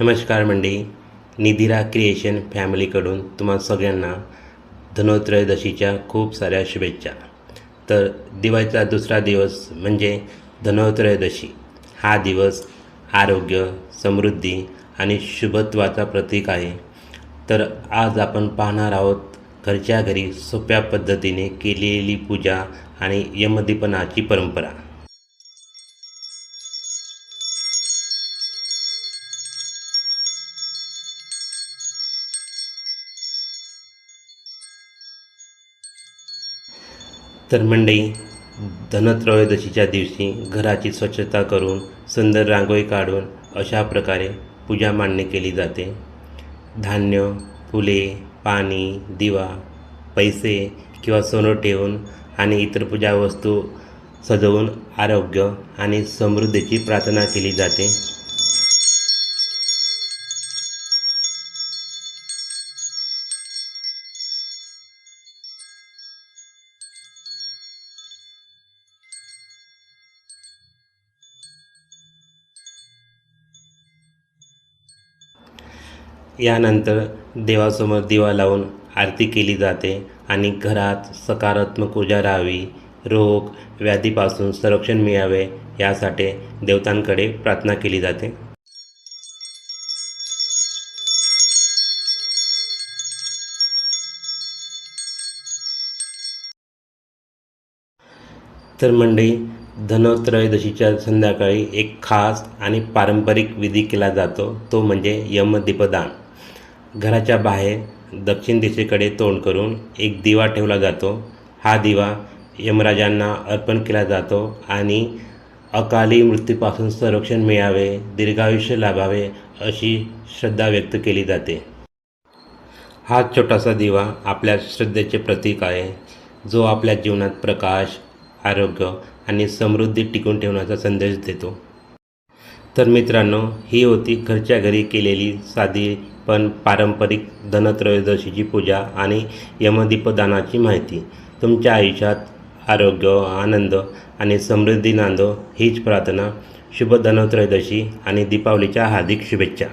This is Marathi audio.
नमस्कार मंडळी निधिरा क्रिएशन फॅमिलीकडून तुम्हा सगळ्यांना धनोत्रयोदशीच्या खूप साऱ्या शुभेच्छा. तर दिवाळीचा दुसरा दिवस म्हणजे धनोत्रयोदशी. हा दिवस आरोग्य समृद्धी आणि शुभत्वाचा प्रतीक आहे. तर आज आपण पाहणार आहोत घरच्या घरी सोप्या पद्धतीने केलेली पूजा आणि यमदीपनाची परंपरा. तर मंडळी धनत्रयोदशीच्या दिवशी घराची स्वच्छता करून सुंदर रांगोळी काढून अशा प्रकारे पूजा मांडणी केली जाते. धान्य फुले पाणी दिवा पैसे किंवा सोनं ठेवून आणि इतर पूजा वस्तू सजवून आरोग्य आणि समृद्धीची प्रार्थना केली जाते. यानंतर देवासमोर दिवा लावून आरती केली जाते आणि घरात सकारात्मक ऊर्जा राहावी रोग व्याधीपासून संरक्षण मिळावे यासाठी देवतांकडे प्रार्थना केली जाते. तर मंडळी धनत्रयोदशीच्या संध्याकाळी एक खास आणि पारंपरिक विधी केला जातो तो म्हणजे यमदीपदान. घराच्या बाहेर दक्षिण दिशेकडे तोंड करून एक दिवा ठेवला जातो. हा दिवा यमराजांना अर्पण केला जातो आणि अकाली मृत्यूपासून संरक्षण मिळावे दीर्घायुष्य लाभावे अशी श्रद्धा व्यक्त केली जाते. हा छोटासा दिवा आपल्या श्रद्धेचे प्रतीक आहे. जो आपल्या जीवनात प्रकाश आरोग्य आणि समृद्धी टिकून ठेवण्याचा संदेश देतो. तर मित्रांनो ही होती घरच्या घरी केलेली साधी पण पारंपरिक धनत्रयोदशीची पूजा आणि यमदीपदानाची माहिती. तुमच्या आयुष्यात आरोग्य आनंद आणि समृद्धी नांदो हीच प्रार्थना. शुभ धनत्रयोदशी आणि दीपावलीच्या हार्दिक शुभेच्छा.